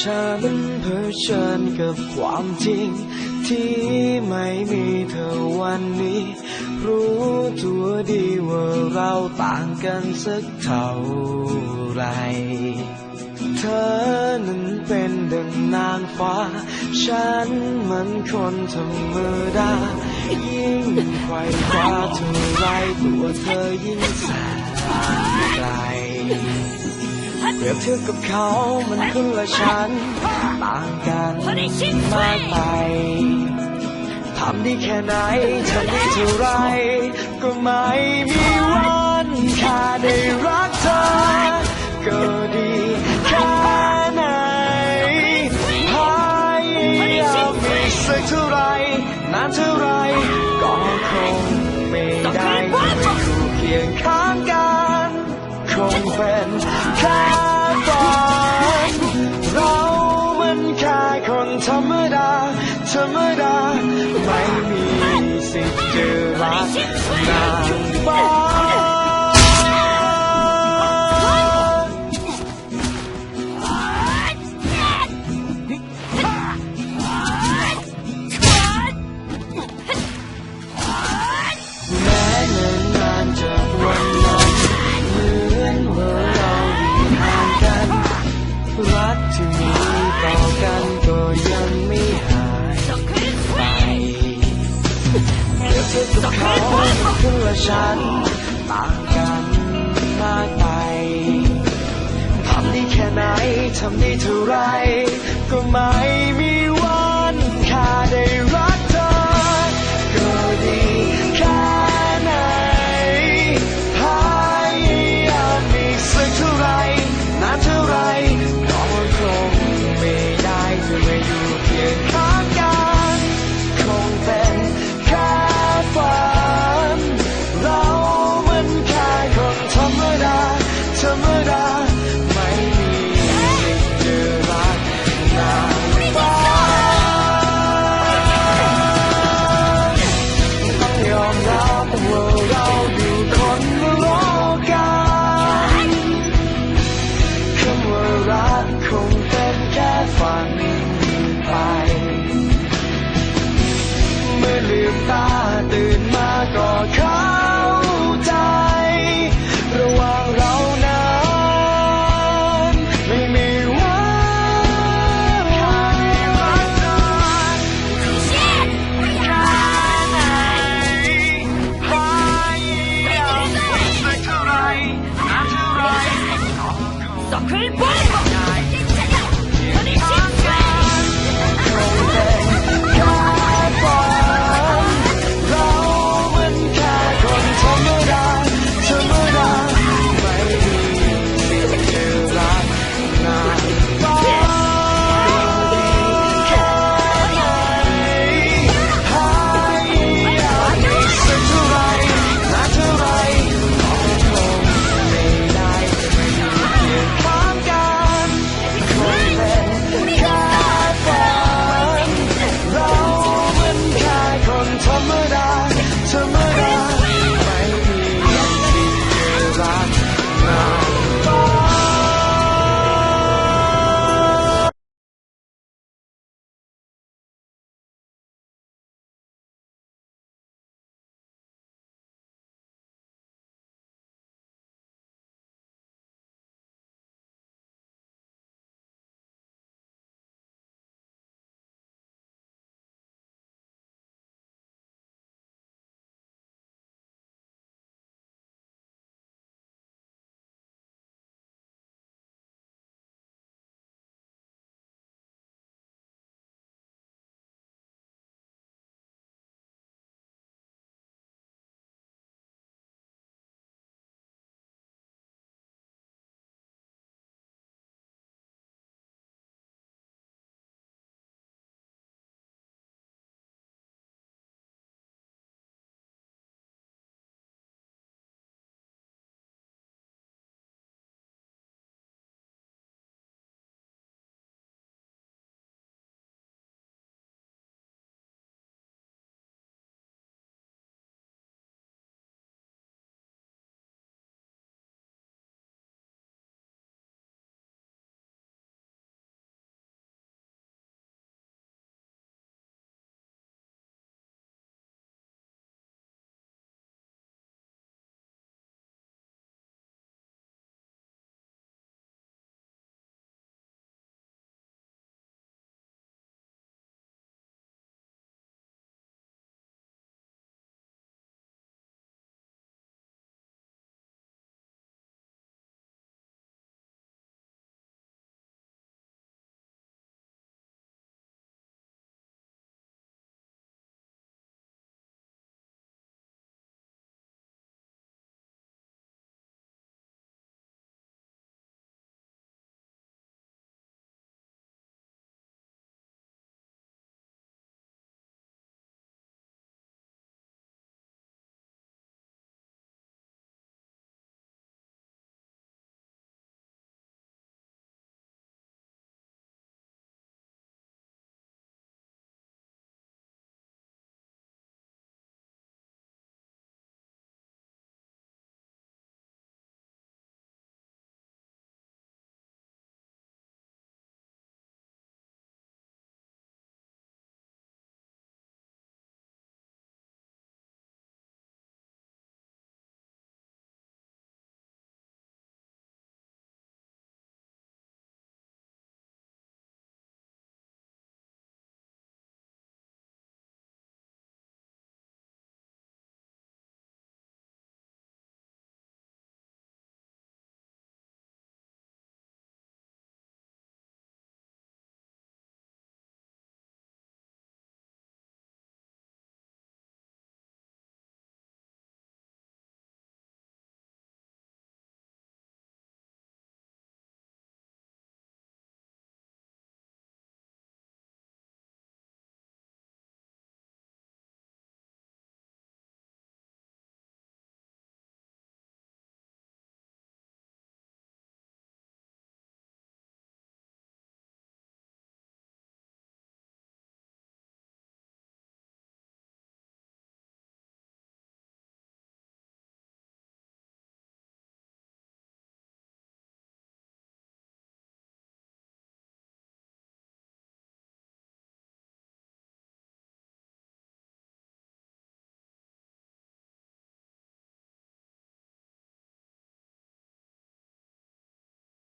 ฉันเผชิญกับความจริง ที่ไม่มีเธอวันนี้ รู้ตัวดีว่าเราต่างกันสักเท่าไร เธอนั้นเป็นดังนางฟ้า ฉันมือนคนธรรมดา ยิ่งไขว่คว้าเท่าไรตัวเธอยิ่งแสนไกล เปรียบเทียบกับเขามันคุณและฉัน ต่างกันมากไปทำได้แค่ไหนทำได้เท่าไร ก็ไม่มีวันแค่ได้รักเธอก็ดีแค่ไหนพยายามมีสักเท่าไรนานเท่าไรก็คงไม่ได้อยู่เคียงข้างกัน คงเป็นแค่ ทำได้เท่าไรก็ไม่มีาย